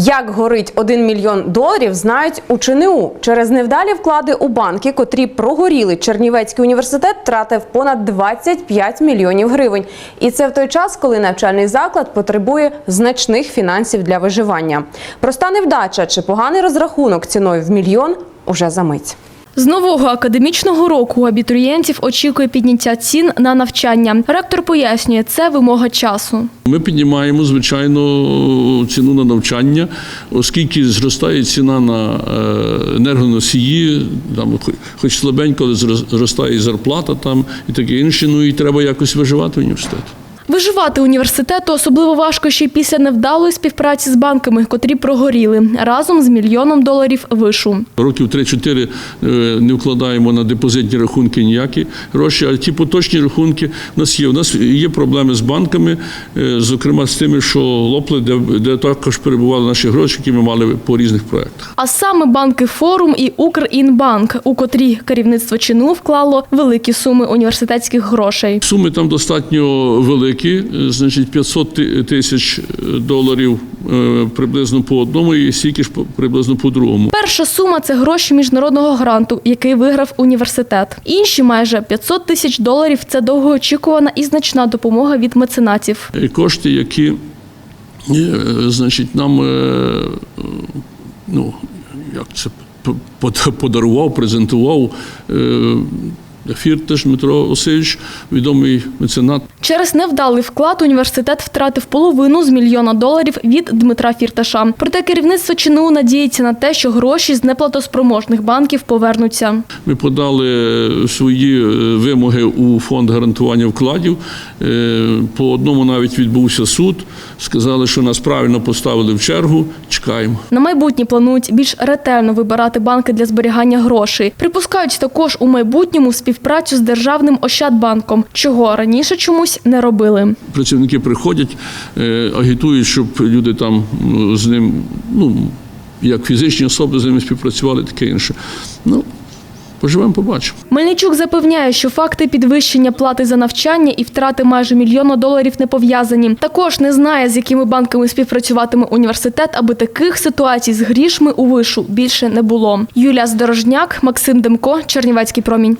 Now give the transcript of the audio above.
Як горить 1 мільйон доларів, знають у ЧНУ. Через невдалі вклади у банки, котрі прогоріли, Чернівецький університет втратив понад 25 мільйонів гривень. І це в той час, коли навчальний заклад потребує значних фінансів для виживання. Проста невдача чи поганий розрахунок ціною в мільйон уже за мить. З нового академічного року абітурієнтів очікує підняття цін на навчання. Ректор пояснює, це вимога часу. Ми піднімаємо звичайно ціну на навчання, оскільки зростає ціна на е, енергоносії, там хоч- слабенько, але зростає і зарплата там і таке інше. Ну і треба якось виживати університет. Виживати університету особливо важко ще й після невдалої співпраці з банками, котрі прогоріли разом з мільйоном доларів вишу. Років 3-4 е, не вкладаємо на депозитні рахунки ніякі гроші, а ті поточні рахунки у нас є. У нас є проблеми з банками, е, зокрема з тими, що лопли, де, де також перебували наші гроші, які ми мали по різних проектах. А саме банки Форум і Укрінбанк, у котрі керівництво ЧНУ вклало великі суми університетських грошей. Суми там достатньо великі, е, значить 500 тисяч доларів е, приблизно по одному і стільки ж приблизно по другому. Перша сума це гроші міжнародного гранту, який виграв університет. Інші майже 500 тисяч доларів це довгоочікувана і значна допомога від меценатів. Е, Кошти, які е, значить, нам е, е, ну, як це подарував, презентував. Е, Фіртеш Дмитро Васильович, відомий меценат. Через невдалий вклад університет втратив половину з мільйона доларів від Дмитра Фірташа. Проте керівництво ЧНУ надіється на те, що гроші з неплатоспроможних банків повернуться. Ми подали свої е, вимоги у фонд гарантування вкладів. Е, По одному навіть відбувся суд. Сказали, що нас правильно поставили в чергу. Чекаємо. На майбутнє планують більш ретельно вибирати банки для зберігання грошей. Припускають також у майбутньому співпрацю з державним Ощадбанком, чого раніше чомусь не робили. Працівники приходять, е, агітують, щоб люди там ну, з ним, ну як фізичні особи з ними співпрацювали, таке інше. Ну, поживемо, побачимо. Мельничук запевняє, що факти підвищення плати за навчання і втрати майже мільйона доларів не пов'язані. Також не знає, з якими банками співпрацюватиме університет, аби таких ситуацій з грішми у вишу більше не було. Юлія Здорожняк, Максим Демко, Чернівецький промінь.